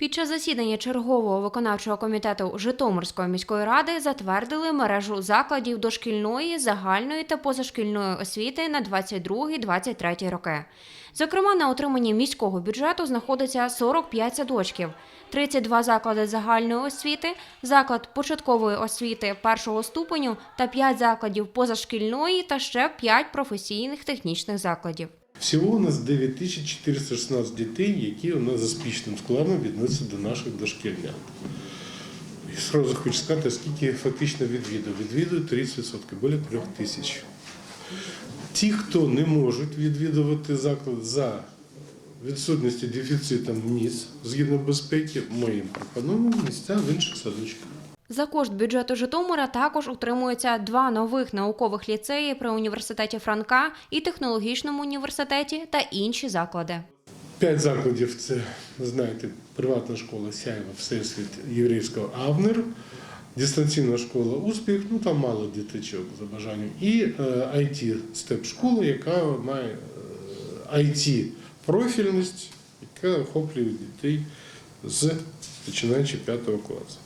Під час засідання чергового виконавчого комітету Житомирської міської ради затвердили мережу закладів дошкільної, загальної та позашкільної освіти на 22-23 роки. Зокрема, на отриманні міського бюджету знаходиться 45 садочків, 32 заклади загальної освіти, заклад початкової освіти першого ступеню та 5 закладів позашкільної та ще 5 професійних технічних закладів. Всього у нас 9416 дітей, які у нас за спічним складом відносяться до наших дошкільнят. І сразу хочу сказати, скільки фактично відвідує. Відвідують 30%, біля 3 тисяч. Ті, хто не можуть відвідувати заклад за відсутністю дефіцитом місць згідно безпеки, ми їм пропонуємо місця в інших садочках. За кошт бюджету Житомира також утримуються два нових наукових ліцеї при університеті Франка і технологічному університеті та інші заклади. П'ять закладів це, знаєте, приватна школа Сяєва, Всесвіт єврейського Авнер, дистанційна школа Успіх, ну там мало діточок за бажанням, і it степ школа, яка має it профільність, яка охоплює дітей з починаючи 5 класу.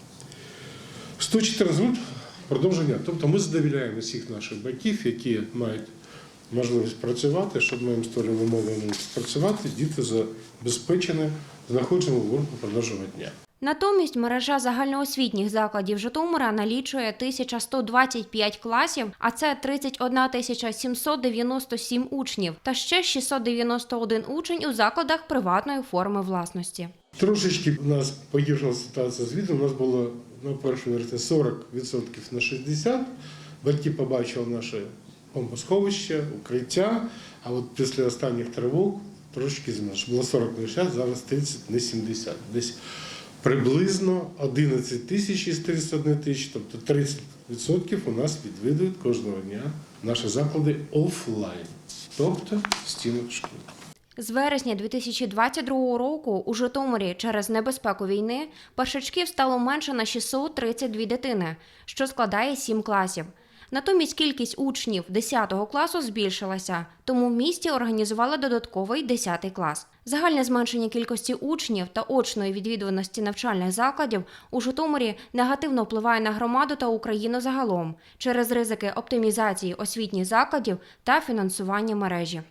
114 груп продовження. Тобто ми задовіляємо всіх наших батьків, які мають можливість працювати, щоб ми їм створили умови працювати, діти забезпечені знаходженням в продовження дня. Натомість мережа загальноосвітніх закладів Житомира налічує 1125 класів, а це 31 тисяча 797 учнів та ще 691 учень у закладах приватної форми власності. Трошечки у нас погіршила ситуація з відом. У нас було на першому версії 40% на 60%. Батьки побачили наше бомбосховище, укриття, а от після останніх тривог трошки зменшило. Було 40 на 60, зараз 30 на 70. Десь приблизно 11 тисяч із 31 тисяч, тобто 30% у нас відвідують кожного дня наші заклади офлайн, тобто в стінах шкіл. З вересня 2022 року у Житомирі через небезпеку війни першачків стало менше на 632 дитини, що складає 7 класів. Натомість кількість учнів 10 класу збільшилася, тому в місті організували додатковий 10 клас. Загальне зменшення кількості учнів та очної відвідуваності навчальних закладів у Житомирі негативно впливає на громаду та Україну загалом через ризики оптимізації освітніх закладів та фінансування мережі.